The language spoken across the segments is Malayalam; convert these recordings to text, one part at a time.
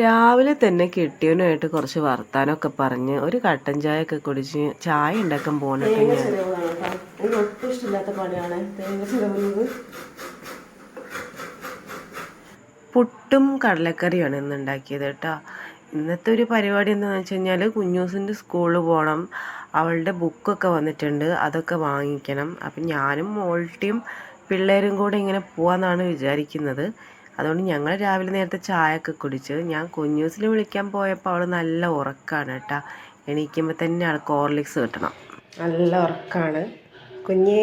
രാവിലെ തന്നെ കെട്ടിയവനുമായിട്ട് കുറച്ച് വർത്താനമൊക്കെ പറഞ്ഞ് ഒരു കട്ടൻ ചായ ഒക്കെ കുടിച്ച് ചായ ഉണ്ടാക്കാൻ പോകണൊക്കെ ഒട്ടും ഇഷ്ടമില്ലാത്ത പണിയാണ് തേങ്ങ ചിലവുന്നത് പുട്ടും കടലക്കറിയാണ് ഇന്ന് ഉണ്ടാക്കിയത് കേട്ടോ. ഇന്നത്തെ ഒരു പരിപാടി എന്താണെന്ന് വെച്ച് കഴിഞ്ഞാൽ കുഞ്ഞൂസിന്റെ സ്കൂളിൽ പോകണം അവളുടെ ബുക്കൊക്കെ വന്നിട്ടുണ്ട് അതൊക്കെ വാങ്ങിക്കണം. അപ്പം ഞാനും മോൾട്ടിയും പിള്ളേരും കൂടെ ഇങ്ങനെ പോവാന്നാണ് വിചാരിക്കുന്നത്. അതുകൊണ്ട് ഞങ്ങൾ രാവിലെ നേരത്തെ ചായയൊക്കെ കുടിച്ച് ഞാൻ കുഞ്ഞൂസിൽ വിളിക്കാൻ പോയപ്പോൾ അവൾ നല്ല ഉറക്കമാണ് കേട്ടോ. എണീക്കുമ്പോൾ തന്നെ ആൾക്ക് കോർലിക്സ് കിട്ടണം. നല്ല ഉറക്കമാണ് കുഞ്ഞേ.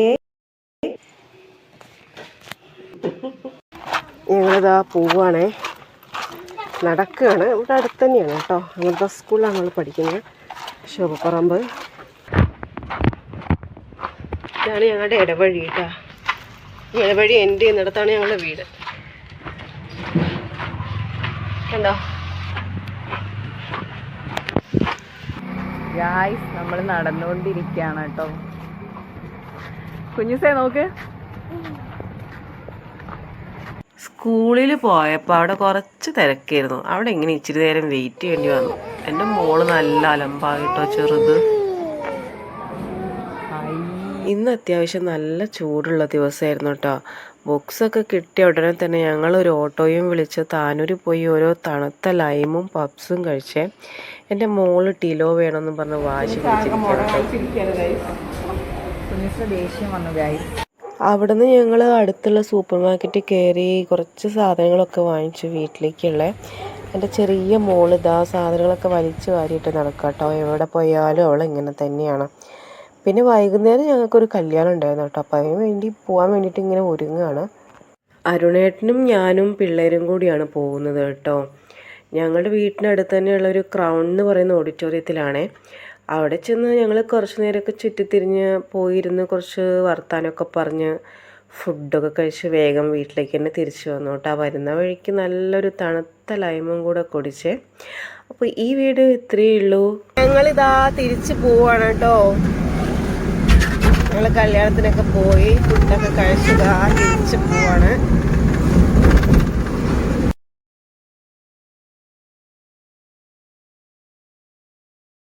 ഞങ്ങളിതാ പോവാണേ. നടക്കുകയാണ് ഇവിടെ അടുത്ത് തന്നെയാണ് കേട്ടോ. അങ്ങനത്തെ സ്കൂളിലാണ് നമ്മൾ പഠിക്കുന്നത്. ശോഭപ്പറമ്പ് ഇതാണ് ഞങ്ങളുടെ ഇടവഴി കേട്ടോ. ഇടവഴി എന്റെ ചെയ്യുന്നിടത്താണ് ഞങ്ങളുടെ വീട്. കണ്ടോ? ഗായ്സ് നമ്മൾ നടന്നുകൊണ്ടിരിക്കുകയാണ് കേട്ടോ. കുഞ്ഞുസേ നോക്ക്. സ്കൂളിൽ പോയപ്പോൾ അവിടെ കുറച്ച് തിരക്കായിരുന്നു. അവിടെ ഇങ്ങനെ ഇച്ചിരി നേരം വെയിറ്റ് ചെയ്യേണ്ടി വന്നു. എന്റെ മോൾ നല്ല അലമ്പായിട്ടോ ചെറുത്. ഇന്ന് അത്യാവശ്യം നല്ല ചൂടുള്ള ദിവസമായിരുന്നു കേട്ടോ. ബുക്സൊക്കെ കിട്ടിയ ഉടനെ തന്നെ ഞങ്ങൾ ഒരു ഓട്ടോയും വിളിച്ച് താനൂർ പോയി ഓരോ തണുത്ത ലൈമും പപ്സും കഴിച്ചേ. എന്റെ മോൾ ടിലോ വേണമെന്ന് പറഞ്ഞ് വാശി പിടിച്ചിരിക്കുകയാണ്. അവിടുന്ന് ഞങ്ങൾ അടുത്തുള്ള സൂപ്പർ മാർക്കറ്റിൽ കയറി കുറച്ച് സാധനങ്ങളൊക്കെ വാങ്ങിച്ചു വീട്ടിലേക്കുള്ള. എന്റെ ചെറിയ മോൾ ഇതാ സാധനങ്ങളൊക്കെ വലിച്ചു വാരിയിട്ട് നടക്കാം കേട്ടോ എവിടെ പോയാലും അവൾ ഇങ്ങനെ തന്നെയാണ്. പിന്നെ വൈകുന്നേരം ഞങ്ങൾക്കൊരു കല്യാണം ഉണ്ടായിരുന്നു കേട്ടോ. അപ്പം അതിന് വേണ്ടി പോകാൻ വേണ്ടിയിട്ട് ഇങ്ങനെ ഒരുങ്ങുകയാണ് അരുണേട്ടനും ഞാനും പിള്ളേരും കൂടിയാണ് പോകുന്നത് കേട്ടോ. ഞങ്ങളുടെ വീട്ടിനടുത്ത് തന്നെയുള്ള ഒരു ക്രൗൺ എന്ന് പറയുന്ന ഓഡിറ്റോറിയത്തിലാണേ. അവിടെ ചെന്ന് ഞങ്ങൾ കുറച്ച് നേരമൊക്കെ ചുറ്റിത്തിരിഞ്ഞ് പോയിരുന്ന് കുറച്ച് വർത്താനമൊക്കെ പറഞ്ഞ് ഫുഡൊക്കെ കഴിച്ച് വേഗം വീട്ടിലേക്ക് തന്നെ തിരിച്ചു വന്നു കേട്ടോ. വരുന്ന വഴിക്ക് നല്ലൊരു തണുത്ത ലൈമും കൂടെ കുടിച്ചേ. അപ്പോൾ ഈ വീഡിയോ ഇത്രയേ ഉള്ളൂ. ഞങ്ങളിതാ തിരിച്ച് പോവാണ് കേട്ടോ. ഞങ്ങൾ കല്യാണത്തിനൊക്കെ പോയി ഫുഡൊക്കെ കഴിച്ചതാ തിരിച്ച് പോവാണ്.